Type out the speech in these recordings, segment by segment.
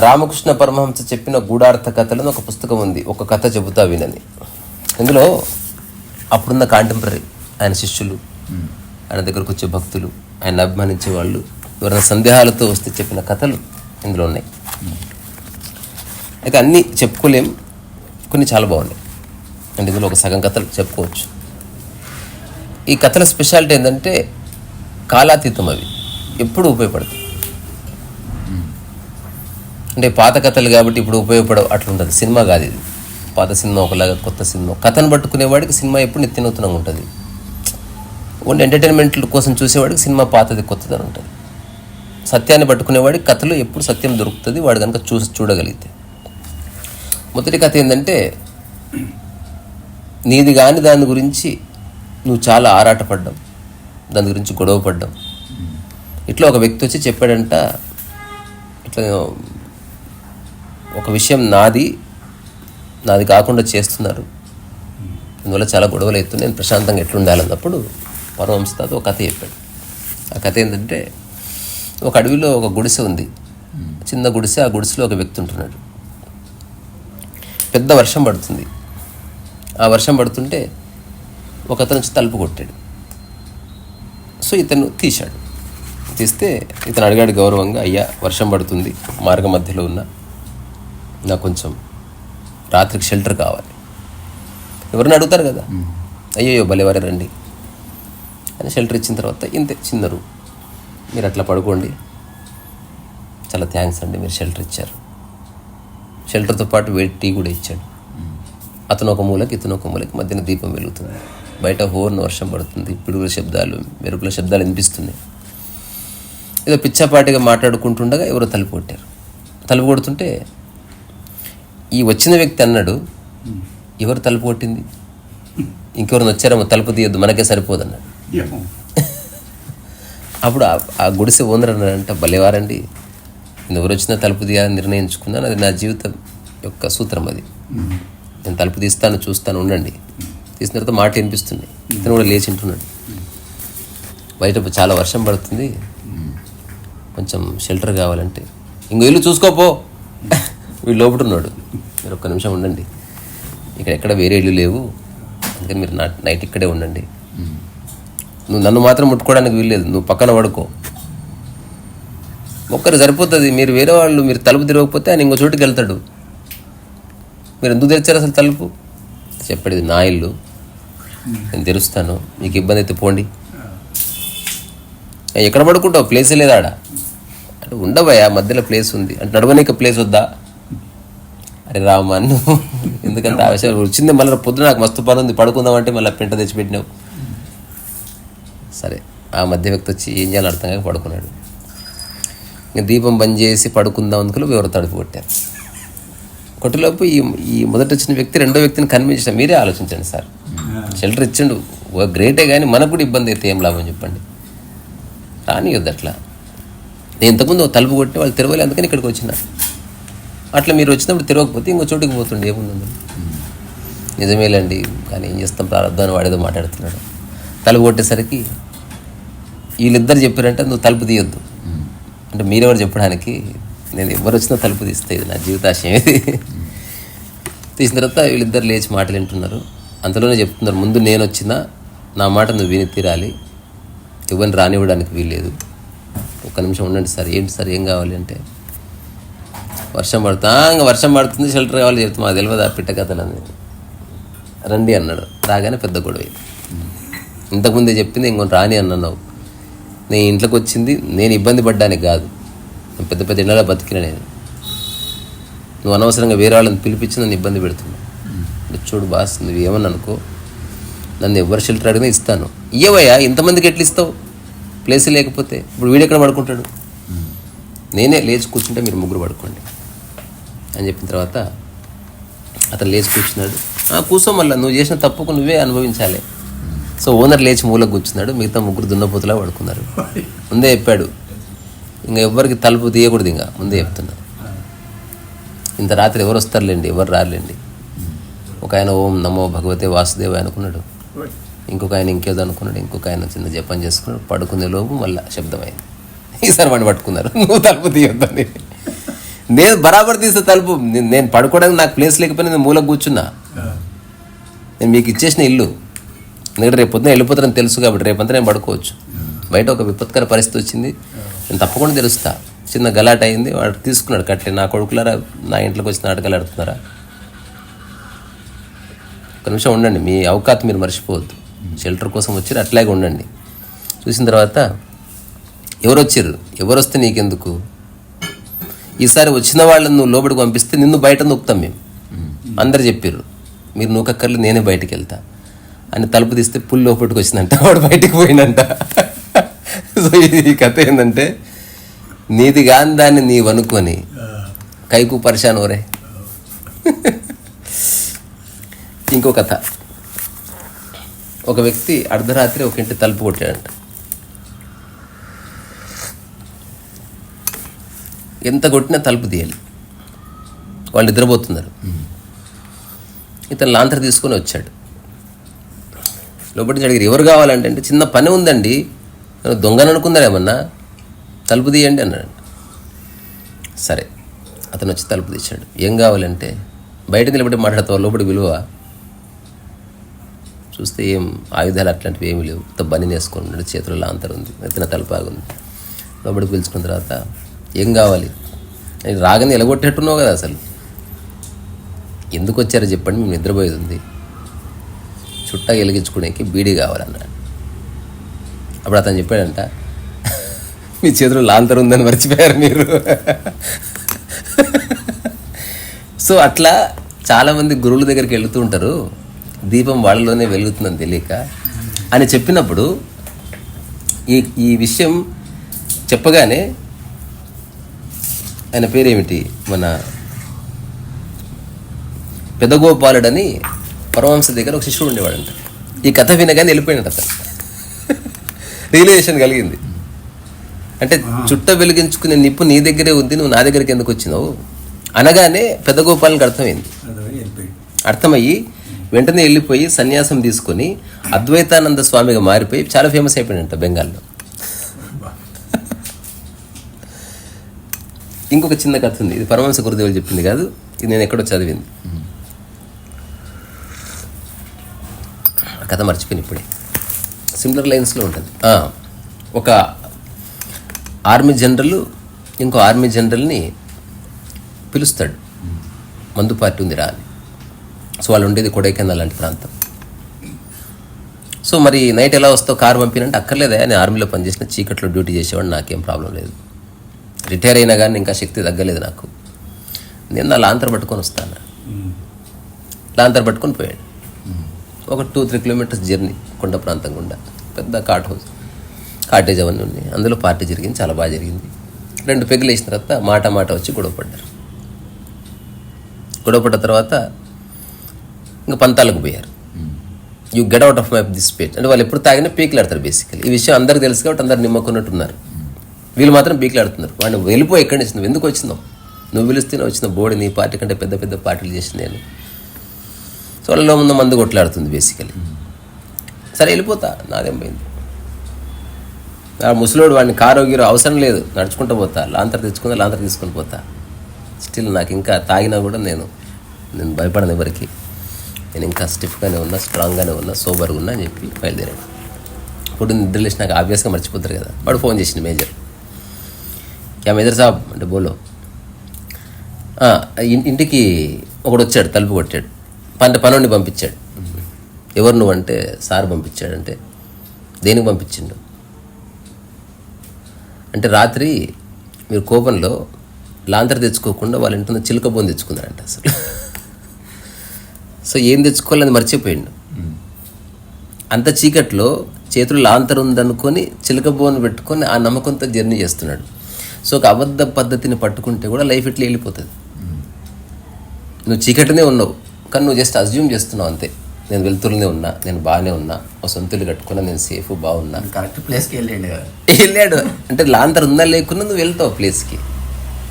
రామకృష్ణ పరమహంస చెప్పిన గూఢార్థ కథలను ఒక పుస్తకం ఉంది. ఒక కథ చెబుతా వినని ఇందులో అప్పుడున్న కాంటెంపరీ ఆయన శిష్యులు ఆయన దగ్గరకు వచ్చే భక్తులు ఆయన అభిమానించే వాళ్ళు ఎవరైనా సందేహాలతో వస్తే చెప్పిన కథలు ఇందులో ఉన్నాయి. అయితే అన్నీ చెప్పుకోలేం కొన్ని చాలా బాగున్నాయి. అంటే ఇందులో ఒక సగం కథలు చెప్పుకోవచ్చు. ఈ కథల స్పెషాలిటీ ఏంటంటే కాలాతీతం అవి ఎప్పుడు ఉపయోగపడతాయి. అంటే పాత కథలు కాబట్టి ఇప్పుడు ఉపయోగపడవు అట్లుంటుంది. సినిమా కాదు ఇది. పాత సినిమా ఒకలాగా కొత్త సినిమా. కథను పట్టుకునేవాడికి సినిమా ఎప్పుడు నిత్యనూతనంగా ఉంటుంది. ఓన్లీ ఎంటర్టైన్మెంట్ కోసం చూసేవాడికి సినిమా పాతది కొత్తది అని ఉంటుంది. సత్యాన్ని పట్టుకునేవాడికి కథలో ఎప్పుడు సత్యం దొరుకుతుంది వాడు కనుక చూసి చూడగలిగితే. మొదటి కథ ఏంటంటే నీది కాని దాని గురించి నువ్వు చాలా ఆరాటపడ్డావు. దాని గురించి గొడవ పడ్డావు. ఇట్లా ఒక వ్యక్తి వచ్చి చెప్పాడంట ఇట్లా ఒక విషయం నాది నాది కాకుండా చేస్తున్నారు. అందువల్ల చాలా గొడవలు అవుతుంది నేను ప్రశాంతంగా ఎట్లుండాలన్నప్పుడు పరమహంస తాత ఒక కథ చెప్పాడు. ఆ కథ ఏంటంటే ఒక అడవిలో ఒక గుడిసె ఉంది. చిన్న గుడిసె ఆ గుడిసెలో ఒక వ్యక్తి ఉంటున్నాడు. పెద్ద వర్షం పడుతుంది. ఆ వర్షం పడుతుంటే ఒక అతను వచ్చి తలుపు కొట్టాడు. సో ఇతను తీశాడు. తీస్తే ఇతను అడిగాడు గౌరవంగా అయ్యా వర్షం పడుతుంది మార్గ మధ్యలో ఉన్న. నాకు కొంచెం రాత్రికి షెల్టర్ కావాలి. ఎవరిని అడుగుతారు కదా? అయ్యో భలేవారే రండి. అని షెల్టర్ ఇచ్చిన తర్వాత ఇంతే చిన్న రూమ్. మీరు అట్లా పడుకోండి. చాలా థ్యాంక్స్ అండి మీరు షెల్టర్ ఇచ్చారు. షెల్టర్తో పాటు వేడి టీ కూడా ఇచ్చాడు. అతను ఒక మూలకి ఇతను ఒక మూలకి మధ్యన దీపం వెలుగుతుంది. బయట హోర్న్ వర్షం పడుతుంది పిడుగుల శబ్దాలు మెరుపుల శబ్దాలు వినిపిస్తున్నాయి. ఏదో పిచ్చాపాటిగా మాట్లాడుకుంటుండగా ఎవరో తలుపు కొట్టారు. తలుపు కొడుతుంటే ఈ వచ్చిన వ్యక్తి అన్నాడు ఎవరు తలుపు కొట్టింది? ఇంకెవరిని వచ్చారేమో తలుపు తీయద్దు మనకే సరిపోదు అన్నాడు. అప్పుడు ఆ- గుడిసె ఓనర్ అన్నాడంట భలేవారండి నేను ఎవరు వచ్చినా తలుపు తీయాలని నిర్ణయించుకున్నాను అది నా జీవితం యొక్క సూత్రం అది. నేను తలుపు తీస్తాను చూస్తాను ఉండండి. తీసిన తర్వాత మాట వినిపిస్తున్నాయి ఇతను కూడా లేచి ఉంటున్నాడు బయట చాలా వర్షం పడుతుంది. కొంచెం షెల్టర్ కావాలంటే. ఇంకో ఇల్లు చూసుకోపో. వీళ్ళు లోపల ఉన్నాడు మీరు ఒక్క నిమిషం ఉండండి. ఇక్కడ ఎక్కడ వేరే ఇల్లు లేవు. అందుకని మీరు నైట్ ఇక్కడే ఉండండి. నువ్వు నన్ను మాత్రం ముట్టుకోవడానికి వీల్లేదు. నువ్వు పక్కన పడుకో. ఒక్కరు సరిపోతుంది. మీరు వేరే వాళ్ళు మీరు తలుపు తిరగకపోతే ఆయన ఇంకో చోటుకి వెళ్తాడు. మీరు ఎందుకు తెరిచారు అసలు తలుపు? చెప్పాడు నా ఇల్లు. నేను తెరుస్తాను. మీకు ఇబ్బంది అయితే పోండి. "ఏ, ఎక్కడ పడుకుంటావు? ప్లేస్ లేదా ఆడ? అంటే ఉండవయ్యా మధ్యలో ప్లేస్ ఉంది. అంటే నడవనీక ప్లేస్ వద్దా? అరే రామా నువ్వు ఎందుకంటే ఆ విషయం వచ్చింది మళ్ళీ పొద్దున నాకు మస్తు పని ఉంది. పడుకుందాం అంటే మళ్ళీ పెంట తెచ్చిపెట్టినావు. సరే ఆ మధ్య వ్యక్తి వచ్చి ఏం చేయాలో అర్థం కాక పడుకున్నాడు. ఇంకా దీపం బంద్ చేసి పడుకుందాం అందుకు ఎవరు తడుపు కొట్టారు. కొట్టలోపు ఈ ఈ మొదట వచ్చిన వ్యక్తి రెండో వ్యక్తిని కన్విన్స్ మీరే ఆలోచించండి సార్. షెల్టర్ ఇచ్చిండు. ఓ గ్రేటే కానీ మనకు కూడా ఇబ్బంది అయితే ఏం లాభం చెప్పండి. రానియొద్దు అట్లా నేను ఇంతకుముందు ఒక తలుపు కొట్టి వాళ్ళు తెరవలే అందుకని ఇక్కడికి వచ్చిన. అట్లా మీరు వచ్చినప్పుడు తెరవకపోతే ఇంకో చోటుకి పోతుండే ఏముంది నిజమేలేండి కానీ ఏం చేస్తాం? ప్రారంభాన్ని వాడేదో మాట్లాడుతున్నాడు. తలుపు కొట్టేసరికి వీళ్ళిద్దరు చెప్పారంటే నువ్వు తలుపు తీయొద్దు. అంటే మీరెవరు చెప్పడానికి? నేను ఎవరు వచ్చినా తలుపు తీస్తే ఇది నా జీవితాశయం ఇది. తీసిన తర్వాత వీళ్ళిద్దరు లేచి మాటలు వింటున్నారు. అంతలోనే చెప్తున్నారు ముందు నేను వచ్చినా నా మాట నువ్వు విని తీరాలి. ఎవరిని రానివ్వడానికి వీల్లేదు. ఒక్క నిమిషం ఉండండి సార్ ఏంటి సార్ ఏం కావాలి అంటే? వర్షం పడుతా ఇంకా వర్షం పడుతుంది షెల్టర్ కావాలి చెప్తే మాకు తెలియదు ఆ పిట్ట కథలని రండి అన్నాడు. రాగానే పెద్ద గొడవ. ఇంతకుముందే చెప్పింది ఇంకొని రాని అన్నావు. నేను ఇంట్లోకి వచ్చింది నేను ఇబ్బంది పడ్డానికి కాదు. నేను పెద్ద పెద్ద ఇళ్ళలో బతికిన నేను. నువ్వు అనవసరంగా వేరే వాళ్ళని పిలిపించి నన్ను ఇబ్బంది పెడుతున్నావు. చూడు బాస్ నువ్వు ఏమని అనుకో. నన్ను ఎవరు షెల్టర్ అడిగినా ఇస్తాను. ఇయ్యవయ్యా ఇంతమందికి ఎట్లా ఇస్తావు? ప్లేస్ లేకపోతే. ఇప్పుడు వీడు ఎక్కడ పడుకుంటాడు? నేనే లేచి కూర్చుంటే మీరు ముగ్గురు పడుకోండి అని చెప్పిన తర్వాత అతను లేచి కూర్చున్నాడు. "ఆ, కూర్చో మళ్ళీ నువ్వు చేసిన తప్పుకు నువ్వే అనుభవించాలి. సో ఓనర్ లేచి మూలకు కూర్చున్నాడు మిగతా ముగ్గురు దున్నపోతులా పడుకున్నారు. ముందే చెప్పాడు ఇంకా ఎవ్వరికి తలుపు తీయకూడదు ఇంకా. ముందే చెప్తున్నా. ఇంత రాత్రి ఎవరు వస్తారులేండి ఎవరు రారులేండి. ఒక ఆయన ఓం నమో భగవతే వాసుదేవ అనుకున్నాడు. ఇంకొక ఆయన ఇంకేదో అనుకున్నాడు. ఇంకొక ఆయన చిన్న జపం చేసుకున్నాడు. పడుకునే లోపు మళ్ళీ శబ్దమైంది. ఈసారి వాడిని పట్టుకున్నారు. నువ్వు తలుపు తీయొద్దని నేను బరాబర్ తీసే తలుపు. నేను- నేను పడుకోవడానికి నాకు ప్లేస్ లేకపోయినా నేను మూలకు కూర్చున్నా. నేను మీకు ఇచ్చేసిన ఇల్లు. ఎందుకంటే రేపు పొద్దున వెళ్ళిపోతారని తెలుసు కాబట్టి రేపంతా నేను పడుకోవచ్చు. బయట ఒక విపత్కర పరిస్థితి వచ్చింది. నేను తప్పకుండా తెలుస్తా. చిన్న గలాట అయింది వాడు తీసుకున్నాడు కట్టే. నా కొడుకులారా? నా ఇంట్లోకి వచ్చి నాటకాలు ఆడుతున్నారా? ఒక నిమిషం ఉండండి మీ అవకాశం మీరు మర్చిపోవద్దు. షెల్టర్ కోసం వచ్చారు అట్లాగే ఉండండి. చూసిన తర్వాత ఎవరు వచ్చారు ఎవరు వస్తే నీకెందుకు? ఈసారి వచ్చిన వాళ్ళని నువ్వు లోపలికి పంపిస్తే నిన్ను బయట నొక్కుతాం మేము. అందరు చెప్పారు మీరు నూకక్కర్లు నేనే బయటికి వెళ్తా. అని తలుపు తీస్తే పుల్ లోపలికి వచ్చిందంట వాడు బయటికి పోయిందంట. సో ఈ కథ ఏంటంటే నీది కాని దాన్ని నీవు అనుకొని కైకు పరిశాన్ ఓరే. ఇంకో కథ. ఒక వ్యక్తి అర్ధరాత్రి ఒక ఇంటి తలుపు కొట్టాడంట. ఎంత కొట్టినా తలుపు తీయాలి. వాళ్ళు నిద్రపోతున్నారు. ఇతను లాంతర్ తీసుకొని వచ్చాడు. లోపలి అడిగారు ఎవరు కావాలంటే అంటే చిన్న పని ఉందండి. నేను దొంగను అనుకుందా ఏమన్నా? తలుపు తీయండి అన్నాడు సరే అతను వచ్చి తలుపు తీశాడు. ఏం కావాలంటే? బయట నిలబడి మాట్లాడతావు? లోపలి విలువ చూస్తే ఏం ఆయుధాలు అట్లాంటివి ఏమీ లేవు. ఇంత బని వేసుకొని ఉన్నాడు. చేతుల్లో లాంతర్ ఉంది. ఎత్తిన తలపాగుంది లోపలికి పిలుచుకున్న తర్వాత ఏం కావాలి? నేను రాగానే ఎలగొట్టేట్టున్నావు కదా అసలు. ఎందుకు వచ్చారో చెప్పండి. మేము నిద్రపోయేది ఉంది. చుట్టా వెలిగించుకునేకి బీడీ కావాలన్నాడు. అప్పుడు అతను చెప్పాడంట మీ చేతిలో లాంతర్ ఉందని మర్చిపోయారు మీరు. సో అట్లా చాలామంది గురువుల దగ్గరికి వెళుతూ ఉంటారు. దీపం వాళ్ళలోనే వెలుగుతుందని తెలియక అని చెప్పినప్పుడు ఈ ఈ విషయం చెప్పగానే ఆయన పేరేమిటి? మన పెదగోపాలుడని పరమహంస దగ్గర ఒక శిష్యుడు ఉండేవాడంట. ఈ కథ వినగానే వెళ్ళిపోయినట్టు అతను. రియలైజేషన్ కలిగింది. అంటే చుట్ట వెలిగించుకునే నిప్పు నీ దగ్గరే ఉంది నువ్వు నా దగ్గరికి ఎందుకు వచ్చినావు? అనగానే పెద్దగోపాలనికి అర్థమైంది. అర్థమై వెళ్ళిపోయాడు అర్థమయ్యి వెంటనే వెళ్ళిపోయి సన్యాసం తీసుకొని అద్వైతానంద స్వామిగా మారిపోయి చాలా ఫేమస్ అయిపోయినంట బెంగాల్లో. ఇంకొక చిన్న కథ ఉంది. ఇది పరమహంస గురుదేవులు చెప్పింది కాదు. ఇది నేను ఎక్కడో చదివింది. కథ మర్చిపోయిన ఇప్పుడే. సిమిలర్ లైన్స్లో ఉంటుంది. ఒక ఆర్మీ జనరల్ ఇంకో ఆర్మీ జనరల్ని పిలుస్తాడు. మందు పార్టీ ఉంది రాని సో వాళ్ళు ఉండేది కొడైకెనాల్ లాంటి ప్రాంతం. సో మరి నైట్ ఎలా వస్తావు కారు పంపినంటే అక్కర్లేదా నేను ఆర్మీలో పనిచేసిన చీకట్లో డ్యూటీ చేసేవాడు నాకేం ప్రాబ్లం లేదు. రిటైర్ అయినా కానీ ఇంకా శక్తి తగ్గలేదు నాకు. నేను నా లాంతర్ పట్టుకొని వస్తాను. లాంతర్ పట్టుకొని పోయాడు. ఒక టూ త్రీ కిలోమీటర్స్ జర్నీ కొండ ప్రాంతం గుండా. పెద్ద కాట్ హౌస్ కాటేజ్ అవన్నీ ఉన్నాయి. అందులో పార్టీ జరిగింది చాలా బాగా జరిగింది. రెండు పెగ్గులు వేసిన తర్వాత మాట మాట వచ్చి గొడవ పడ్డారు. గొడవ పడ్డ తర్వాత ఇంకా పంతాలకు పోయారు. You get out of my this page అంటే వాళ్ళు ఎప్పుడు తాగినా పీకిలాడతారు బేసికలీ ఈ విషయం అందరికి తెలుసు కాబట్టి అందరు నిమ్మకున్నట్టున్నారు. వీళ్ళు మాత్రం పీకిలాడుతున్నారు. వాడిని వెళ్ళిపో ఎక్కడి నుంచి? ఎందుకు వచ్చినావు? నువ్వు పిలుస్తేనే వచ్చిన బోడి నీ పార్టీ కంటే పెద్ద పెద్ద పార్టీలు చేసిన నేను సో వాళ్ళలో ముందు మందు కొట్లాడుతుంది బేసికలీ సరే వెళ్ళిపోతా. నాదేం పోయింది? ఆ ముసలోడు వాడిని కారు గీరో అవసరం లేదు. నడుచుకుంటూ పోతా. లాంతర్ తెచ్చుకుందా? లాంతర్ తీసుకొని పోతా. స్టిల్ నాకు ఇంకా తాగినా కూడా నేను నేను భయపడను ఎవరికి. నేను ఇంకా స్టిఫ్గానే ఉన్నా స్ట్రాంగ్గానే ఉన్నా సోబర్గా ఉన్నా అని చెప్పి బయలుదేరాడు ఇప్పుడు నిద్ర లేచినాక ఆబ్వియస్గా మర్చిపోతారు కదా. వాడు ఫోన్ చేసింది మేజర్. క్యా మేజర్ సాబ్ అంటే బోలో. ఇంటికి ఒకడు వచ్చాడు తలుపు కొట్టాడు. పంట పనుండి పంపించాడు. ఎవరు నువ్వు అంటే సార్ పంపించాడంటే దేనికి పంపించిండు? అంటే రాత్రి మీరు కోపంలో లాంతర్ తెచ్చుకోకుండా వాళ్ళ ఇంటి చిలుక బోన్ తెచ్చుకున్నారంట అసలు. సో ఏం తెచ్చుకోవాలని మర్చిపోయిండు. అంత చీకట్లో చేతులు లాంతర్ ఉందనుకొని చిలుక బోన్ పెట్టుకొని ఆ నమ్మకంతో జర్నీ చేస్తున్నాడు. సో ఒక అబద్ధ పద్ధతిని పట్టుకుంటే కూడా లైఫ్ ఇట్లా వెళ్ళిపోతుంది. నువ్వు చీకటినే ఉన్నావు కానీ నువ్వు జస్ట్ అజ్యూమ్ చేస్తున్నావు అంతే. నేను వెళ్తురునే ఉన్నా నేను బాగానే ఉన్నా ఒక సొంతలు కట్టుకున్నా నేను సేఫ్ బాగున్నా. కరెక్ట్ ప్లేస్కి వెళ్ళండి వెళ్ళాడు. అంటే లాంతర్ ఉందా లేకున్నా నువ్వు వెళ్తావు ప్లేస్కి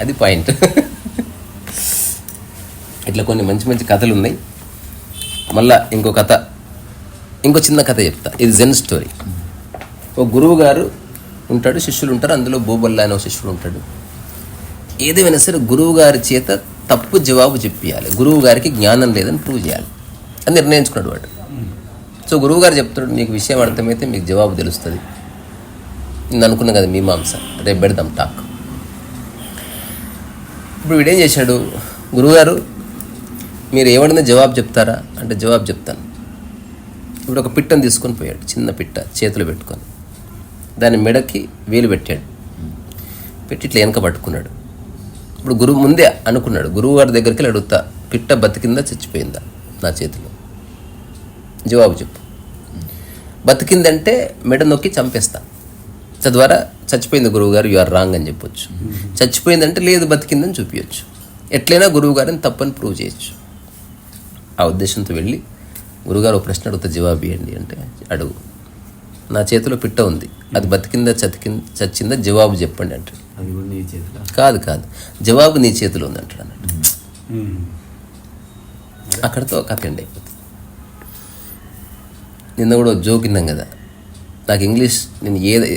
అది పాయింట్ ఇట్లా కొన్ని మంచి మంచి కథలు ఉన్నాయి. మళ్ళా ఇంకో కథ. ఇంకో చిన్న కథ చెప్తా. ఇది జెన్ స్టోరీ. ఒక గురువు గారు ఉంటాడు శిష్యులు ఉంటారు. అందులో బోబల్లా అనే ఒక శిష్యుడు ఉంటాడు. ఏదేమైనా సరే గురువు గారి చేత తప్పు జవాబు చెప్పియాలి గురువు గారికి జ్ఞానం లేదని ప్రూవ్ చేయాలి. అని నిర్ణయించుకున్నాడు వాడు. సో గురువు గారు చెప్తాడు మీకు విషయం అర్థమైతే మీకు జవాబు తెలుస్తుంది. నేను అనుకున్నా కదా మీమాంస రేపు పెడదాం టాక్. ఇప్పుడు వీడేం చేశాడు? గురువుగారు మీరు ఏమడినా జవాబు చెప్తారా? అంటే జవాబు చెప్తాను. ఇప్పుడు ఒక పిట్టను తీసుకొని పోయాడు చిన్న పిట్ట చేతులు పెట్టుకొని. దాని మెడకి వేలు పెట్టాడు. పెట్టి ఇట్లా వెనక పట్టుకున్నాడు. ఇప్పుడు గురువు ముందే అనుకున్నాడు గురువు గారి దగ్గరికి వెళ్ళి అడుగుతా పిట్ట బతికిందా చచ్చిపోయిందా నా చేతిలో? జవాబు చెప్పు. బతికిందంటే మెడ నొక్కి చంపేస్తా. తద్వారా చచ్చిపోయింది గురువుగారు యు ఆర్ రాంగ్ అని చెప్పొచ్చు. చచ్చిపోయిందంటే లేదు బతికిందని చూపించచ్చు ఎట్లయినా గురువుగారిని తప్పని ప్రూవ్ చేయొచ్చు. ఆ ఉద్దేశంతో వెళ్ళి గురుగారు ఒక ప్రశ్న అడుగుతా జవాబు ఇవ్వండి అంటే అడుగు. నా చేతిలో పిట్ట ఉంది. అది బతికిందా చతికిందా చచ్చిందా జవాబు చెప్పండి అంటే అది కూడా నీ చేతిలో? కాదు కాదు. జవాబు నీ చేతిలో ఉంది అంటాడు అన్నట్టు అక్కడితో కథ ఎండ్ అయిపోతుంది. నిన్న కూడా జోక్ విన్నాం కదా. నాకు ఇంగ్లీష్ నేను ఏది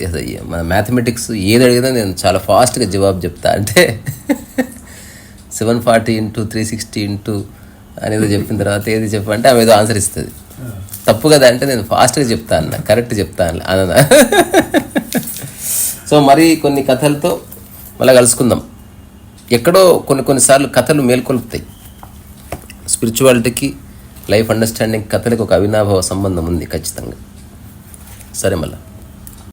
మన మ్యాథమెటిక్స్ ఏది అడిగినా నేను చాలా ఫాస్ట్గా జవాబు చెప్తా అంటే seven forty into three sixty into అనేది చెప్పిన తర్వాత ఏది చెప్పంటే ఆమె ఏదో ఆన్సర్ ఇస్తుంది. తప్పు కదా అంటే నేను ఫాస్ట్గా చెప్తా అన్న కరెక్ట్ చెప్తా అన్న సో మరి కొన్ని కథలతో మళ్ళీ కలుసుకుందాం. ఎక్కడో కొన్ని కొన్నిసార్లు కథలు మేల్కొల్పుతాయి. స్పిరిచువాలిటీకి లైఫ్ అండర్స్టాండింగ్ కథలకు ఒక అవినాభావ సంబంధం ఉంది ఖచ్చితంగా. సరే మళ్ళీ.